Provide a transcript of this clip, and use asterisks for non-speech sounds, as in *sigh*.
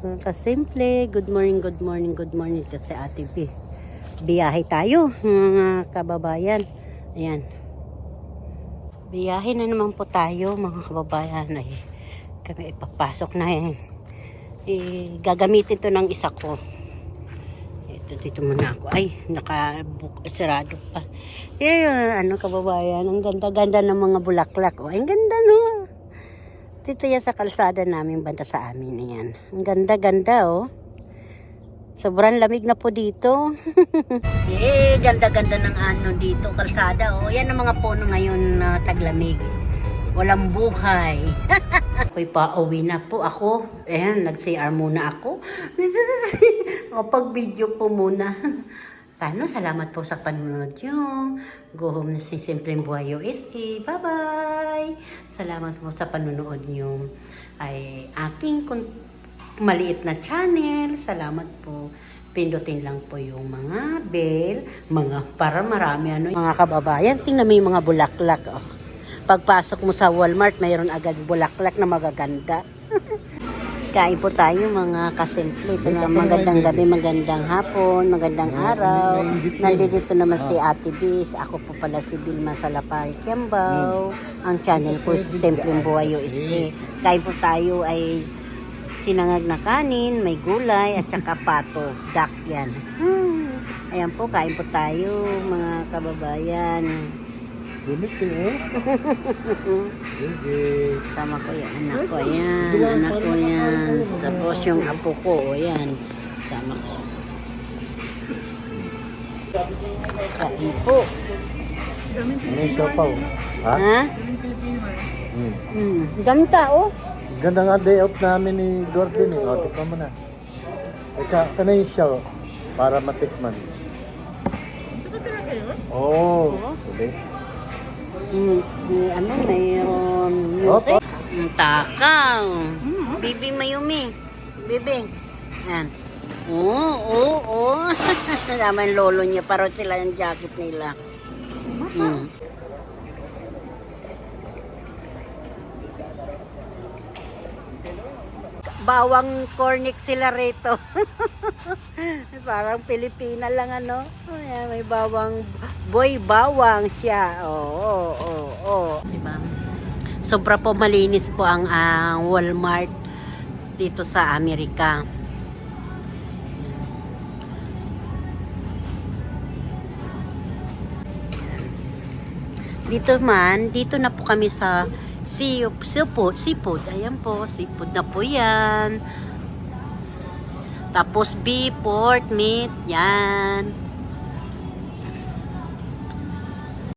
Kasimple, good morning, good morning, good morning kasi Ate B. Biyahe tayo, mga kababayan. Ayan. Biyahe na naman po tayo, mga kababayan. Ay, kami ipapasok na eh. eh gagamitin to ng isa ko. Ito, dito muna ako. Ay, naka sarado pa. Pero yun, ano kababayan, ang ganda-ganda ng mga bulaklak. Oh, ang ganda no. Dito yan sa kalsada namin, banda sa amin. Ayan. Ang ganda-ganda, oh. Sobrang lamig na po dito. *laughs* eh, ganda-ganda ng ano dito, kalsada, oh. Yan ang mga puno ngayon na taglamig. Walang buhay. *laughs* Ako'y pauwi na po ako. Ayan, nag-CR muna ako. *laughs* o, pag-video po muna. Paano? Salamat po sa panunod nyo. Go home na si Simpleng Buhay USA. Bye-bye! Salamat po sa panunood nyo. Ay aking maliit na channel. Salamat po. Pindutin lang po yung mga bell, mga para marami ano. Mga kababayan, tingnan mo yung mga bulaklak. Oh. Pagpasok mo sa Walmart, mayroon agad bulaklak na magaganda. *laughs* Kain po tayo mga kasimple. Ito na magandang gabi, magandang hapon, magandang araw. Nandito naman si Ate Bis. Ako po pala si Vilma Salapal Kiambao. Ang channel ko si Simpleng Buhay USA. Kain po tayo ay sinangag na kanin, may gulay, at saka *laughs* pato. Duck yan. Hmm. Ayan po, kain po tayo mga kababayan. Limit eh. Sige. Sama ko yung anak ko, yan. Anak ko yan. Tapos yung apo ko, o yan. Sama ko. Kain po. Ano yung siopaw? Ha? Ha? Hmm. Hmm. Ganda, oh. Ganda nga day out namin ni Gordon eh. O, tikman mo na. Eka, kana yung siya oh, para matikman. Oo. Oh, sige. May ano, mayroon music. Ang takaw. Bibi Mayumi. Bibi. Yan. Oo, oo, oo. *laughs* Tama yung lolo niya. Parang sila yung jacket nila. Hmm. Bawang cornic sila rito. *laughs* Parang Pilipina lang ano. Ayan, may bawang boy bawang siya. Oo, oo, oo. Diba? Sobra po malinis po ang ah, Walmart dito sa Amerika. Dito man, dito na po kami sa sea, seafood, seafood. Ayan po, seafood na po yan. Tapos beef, pork, meat, yan.